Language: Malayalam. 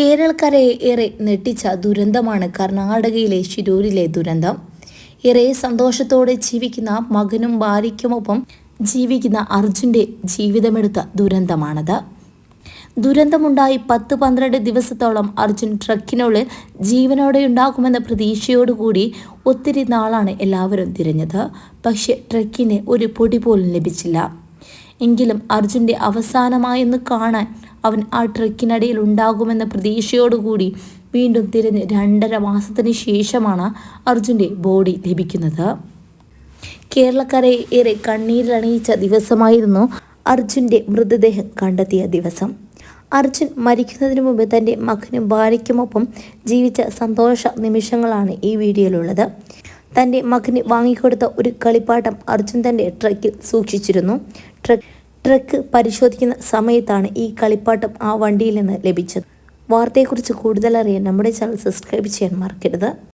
കേരളക്കരയെ ഏറെ ഞെട്ടിച്ച ദുരന്തമാണ് കർണാടകയിലെ ശിരൂരിലെ ദുരന്തം. ഏറെ സന്തോഷത്തോടെ ജീവിക്കുന്ന മകനും ഭാര്യയ്ക്കുമൊപ്പം ജീവിക്കുന്ന അർജുന്റെ ജീവിതമെടുത്ത ദുരന്തമാണത്. ദുരന്തമുണ്ടായി പത്ത് പന്ത്രണ്ട് ദിവസത്തോളം അർജുൻ ട്രക്കിനുള്ളിൽ ജീവനോടെ ഉണ്ടാകുമെന്ന പ്രതീക്ഷയോടുകൂടി ഒത്തിരി നാളാണ് എല്ലാവരും തിരഞ്ഞത്. പക്ഷേ ട്രക്കിന് ഒരു പൊടി പോലും ലഭിച്ചില്ല. എങ്കിലും അർജുന്റെ അവസാനമായൊന്ന് കാണാൻ അവൻ ആ ട്രക്കിനിടയിൽ ഉണ്ടാകുമെന്ന പ്രതീക്ഷയോടുകൂടി വീണ്ടും തിരഞ്ഞ് രണ്ടര മാസത്തിന് ശേഷമാണ് അർജുന്റെ ബോഡി ലഭിക്കുന്നത്. കേരളക്കരയെ ഏറെ കണ്ണീരിലണിയിച്ച ദിവസമായിരുന്നു അർജുന്റെ മൃതദേഹം കണ്ടെത്തിയ ദിവസം. അർജുൻ മരിക്കുന്നതിന് മുമ്പ് തന്റെ മകനും ഭാര്യയ്ക്കുമൊപ്പം ജീവിച്ച സന്തോഷ നിമിഷങ്ങളാണ് ഈ വീഡിയോയിലുള്ളത്. തന്റെ മകന് വാങ്ങിക്കൊടുത്ത ഒരു കളിപ്പാട്ടം അർജുൻ തന്റെ ട്രക്കിൽ സൂക്ഷിച്ചിരുന്നു. ട്രക്ക് ട്രക്ക് പരിശോധിക്കുന്ന സമയത്താണ് ഈ കളിപ്പാട്ടം ആ വണ്ടിയിൽ നിന്ന് ലഭിച്ചത്. വാർത്തയെക്കുറിച്ച് കൂടുതലറിയാൻ നമ്മുടെ ചാനൽ സബ്സ്ക്രൈബ് ചെയ്യാൻ മറക്കരുത്.